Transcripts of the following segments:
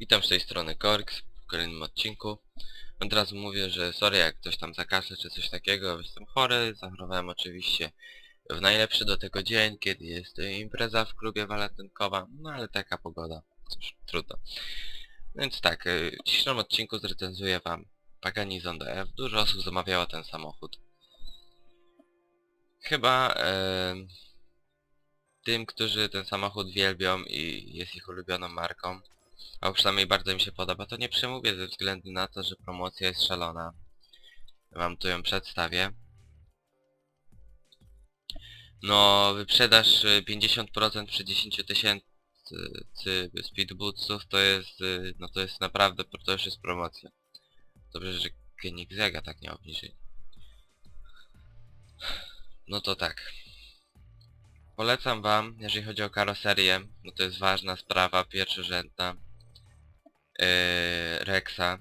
Witam z tej strony Korks w kolejnym odcinku. Od razu mówię, że sorry jak ktoś tam zakasle czy coś takiego, jestem chory, zachorowałem oczywiście w najlepszy do tego dzień, kiedy jest impreza w klubie walentynkowa, no ale taka pogoda, cóż, trudno. Więc tak, y, w dzisiejszym odcinku zrecenzuję wam Pagani Zonda F. Dużo osób zamawiało ten samochód. Chyba tym, którzy ten samochód wielbią i jest ich ulubioną marką, a przynajmniej bardzo mi się podoba, to nie przemówię ze względu na to, że promocja jest szalona. Wam tu ją przedstawię. No, wyprzedaż y, 50% przy 10 tysięcy speedbootsów to jest, y, no to jest naprawdę, to już jest promocja. Dobrze, że Koenigsegga tak nie obniżyli. No to tak. Polecam wam, jeżeli chodzi o karoserię, bo to jest ważna sprawa, pierwszorzędna. Yy, Rexa.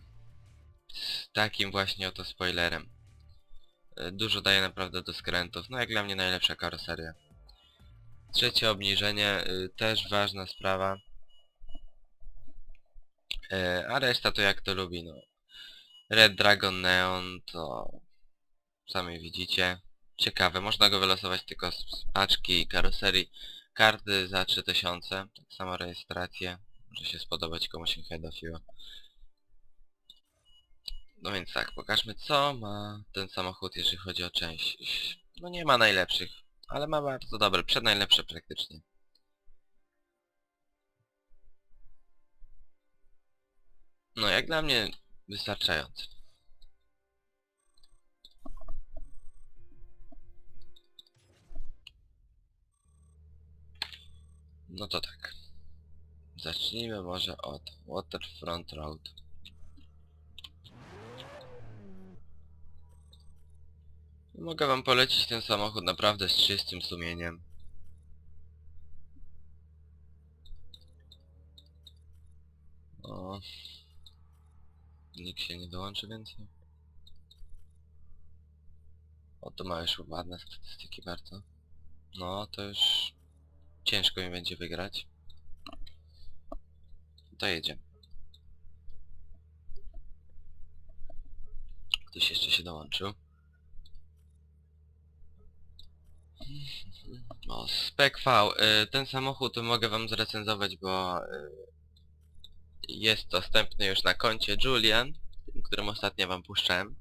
Z takim właśnie oto spoilerem. Yy, dużo daje naprawdę do skrętów, no jak dla mnie najlepsza karoseria. Trzecie obniżenie, yy, też ważna sprawa. A reszta to jak to lubi, no. Red Dragon Neon to... Sami widzicie. Ciekawe, można go wylosować tylko z, paczki karoserii. Karty za 3000, tak samo rejestrację. Może się spodobać komuś Headofiła. No więc tak, pokażmy co ma ten samochód, jeżeli chodzi o część. No nie ma najlepszych, ale ma bardzo dobre, przednajlepsze praktycznie. No jak dla mnie wystarczające. No to tak. Zacznijmy może od Waterfront Road. Mogę wam polecić ten samochód naprawdę z czystym sumieniem. O. Nikt się nie dołączy więcej. O, to ma już ładne statystyki bardzo. No, to już ciężko mi będzie wygrać. To jedziemy. Ktoś jeszcze się dołączył. O, Spec V. Y, ten samochód mogę wam zrecenzować, bo y, jest dostępny już na koncie Julian, którym ostatnio wam puszczałem.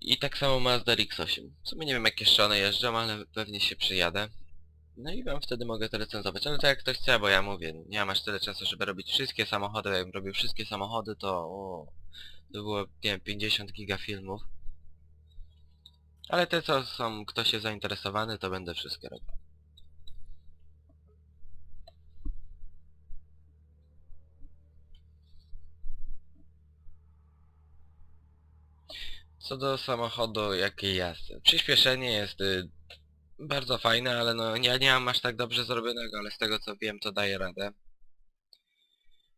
I tak samo Mazda RX-8. W sumie nie wiem jak jeszcze one jeżdżą, ale pewnie się przyjadę. No i wam wtedy mogę to recenzować, ale to jak ktoś chce, bo ja mówię, nie mam aż tyle czasu, żeby robić wszystkie samochody, jakbym robił wszystkie samochody, to, o, to było, nie wiem, 50 giga filmów. Ale te co są, ktoś jest zainteresowany, to będę wszystkie robił. Co do samochodu, jakiej jazdy. Przyspieszenie jest y, bardzo fajne, ale no ja nie mam aż tak dobrze zrobionego, ale z tego co wiem to daje radę.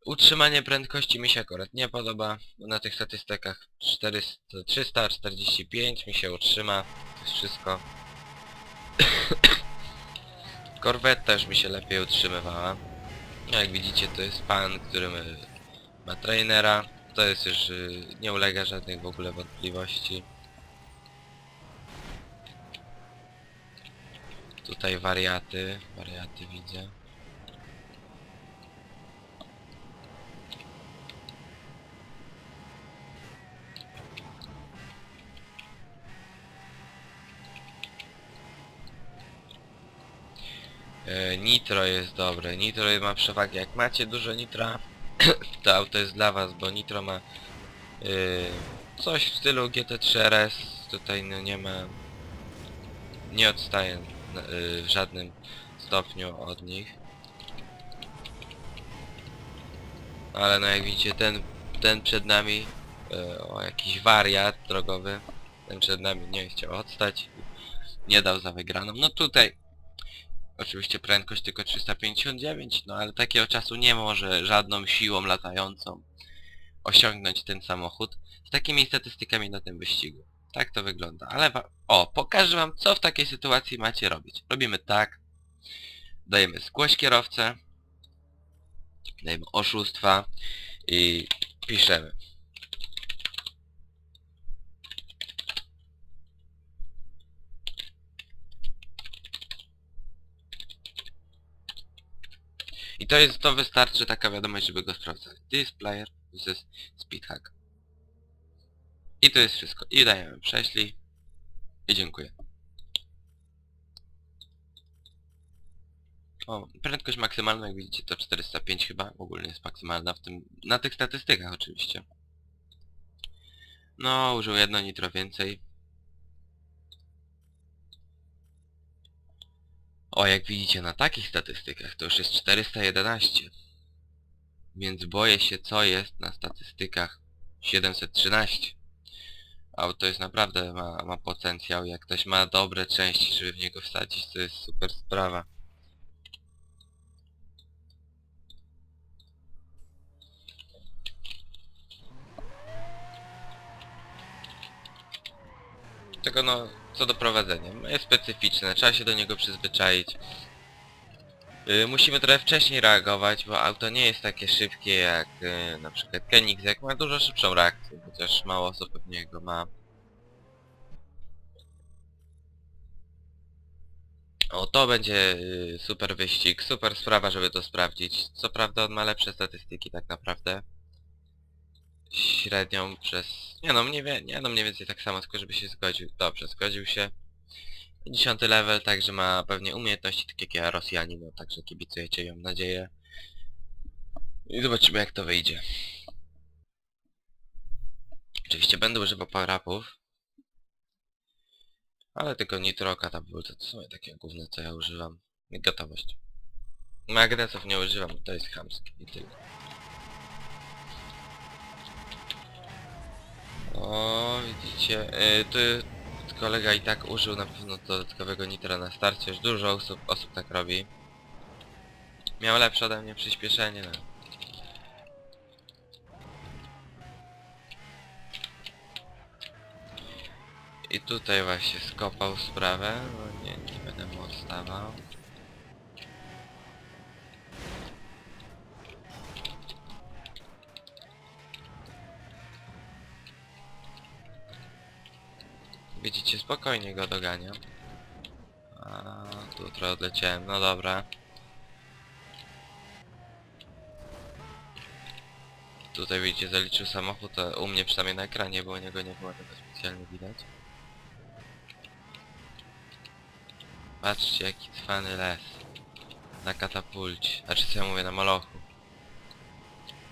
Utrzymanie prędkości mi się akurat nie podoba, bo na tych statystykach 400, 345 mi się utrzyma, to jest wszystko. Corvette też mi się lepiej utrzymywała. No jak widzicie to jest pan, który ma- ma trainera, to jest już, y, nie ulega żadnych w ogóle wątpliwości. Tutaj wariaty, wariaty widzę. E, Nitro jest dobre. Nitro ma przewagę. Jak macie dużo nitra, to auto jest dla was, bo Nitro ma yy, coś w stylu GT3 RS. Tutaj no nie ma... Nie odstaje w żadnym stopniu od nich. Ale no jak widzicie, ten, ten przed nami, yy, o jakiś wariat drogowy, ten przed nami nie chciał odstać, nie dał za wygraną. No tutaj Oczywiście prędkość tylko 359, no ale takiego czasu nie może żadną siłą latającą osiągnąć ten samochód z takimi statystykami na tym wyścigu. Tak to wygląda. Ale o, pokażę wam co w takiej sytuacji macie robić. Robimy tak. Dajemy zgłoś kierowcę. dajemy oszustwa i piszemy. I to jest, to wystarczy taka wiadomość, żeby go sprawdzać. This player uses speedhack. I to jest wszystko. I dajemy prześlij. I dziękuję. O, prędkość maksymalna, jak widzicie, to 405 chyba. Ogólnie jest maksymalna w tym... Na tych statystykach oczywiście. No, użył jedno nitro więcej. O, jak widzicie, na takich statystykach to już jest 411. Więc boję się, co jest na statystykach 713. Auto jest naprawdę, ma, ma potencjał. Jak ktoś ma dobre części, żeby w niego wsadzić, to jest super sprawa. Tylko no, co do prowadzenia. Jest specyficzne, trzeba się do niego przyzwyczaić. Yy, musimy trochę wcześniej reagować, bo auto nie jest takie szybkie jak yy, na przykład Koenigsegg ma dużo szybszą reakcję, chociaż mało osób pewnie go ma. O, to będzie yy, super wyścig, super sprawa, żeby to sprawdzić. Co prawda on ma lepsze statystyki tak naprawdę. Średnią przez... Nie no, mniej, nie no, mniej więcej tak samo, tylko żeby się zgodził. Dobrze, zgodził się. 10 level, także ma pewnie umiejętności takie jak ja, Rosjanin, no także kibicujecie ją, nadzieję. I zobaczymy jak to wyjdzie. Oczywiście będę używał power-upów. Ale tylko nitro, katapulty, to są takie główne co ja używam. I gotowość. Magnesów nie używam, to jest chamskie i tyle. O, widzicie, yy, tu kolega i tak użył na pewno dodatkowego nitra na starcie, już dużo osób, osób tak robi. Miał lepsze ode mnie przyspieszenie, no. I tutaj właśnie skopał sprawę, no nie, nie będę mu odstawał. Widzicie, spokojnie go doganiam. A tu trochę odleciałem, no dobra. Tutaj widzicie, zaliczył samochód, u mnie przynajmniej na ekranie, bo u niego nie było tego specjalnie widać. Patrzcie, jaki cwany les. Na katapulcie. Znaczy co ja mówię, na molochu.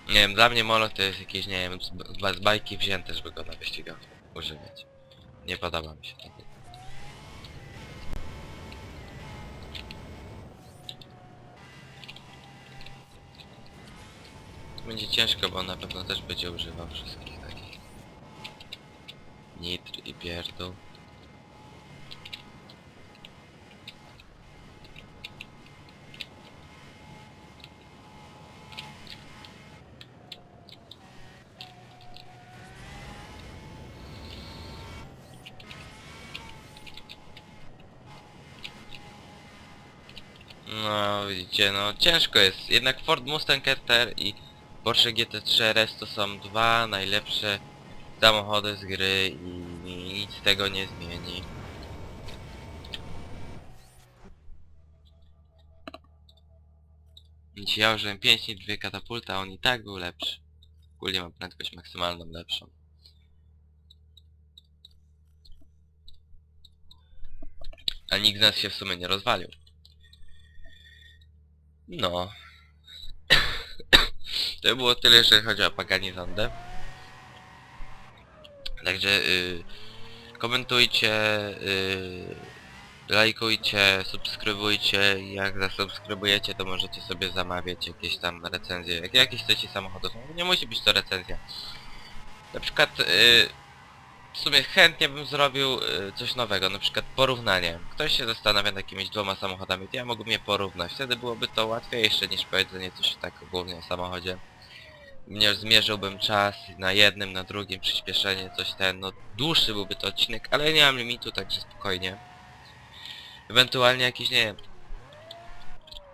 Nie wiem, dla mnie moloch to jest jakieś, nie wiem, z, z bajki wzięte, żeby go na wyścigach używać. Nie podoba mi się to. Będzie ciężko, bo on na pewno też będzie używał wszystkich takich nitr i pierdół. No widzicie, no ciężko jest. Jednak Ford Mustang RTR i Porsche GT3 RS to są dwa najlepsze samochody z gry i nic tego nie zmieni. Widzicie, ja użyłem 5 i 2 katapulty, a on i tak był lepszy. Ogólnie mam prędkość maksymalną lepszą. A nikt z nas się w sumie nie rozwalił. No. to było tyle, jeżeli chodzi o Pagani Zondę. Także y, komentujcie, y, lajkujcie, subskrybujcie. Jak zasubskrybujecie, to możecie sobie zamawiać jakieś tam recenzje. Jak jakieś chcecie samochodów, nie musi być to recenzja. Na przykład y, w sumie chętnie bym zrobił y, coś nowego, na przykład porównanie. Ktoś się zastanawia nad jakimiś dwoma samochodami, to ja mógłbym je porównać. Wtedy byłoby to łatwiejsze niż powiedzenie coś tak głównie o samochodzie. Nie zmierzyłbym czas na jednym, na drugim, przyspieszenie, coś ten, no dłuższy byłby to odcinek, ale nie mam limitu, także spokojnie. Ewentualnie jakiś, nie wiem,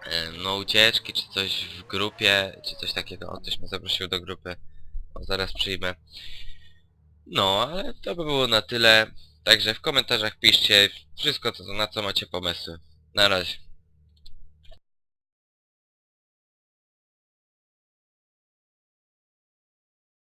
e, no ucieczki, czy coś w grupie, czy coś takiego. O, ktoś mnie zaprosił do grupy. O, zaraz przyjmę. No, ale to by było na tyle. Także w komentarzach piszcie wszystko, co, na co macie pomysły. Na razie.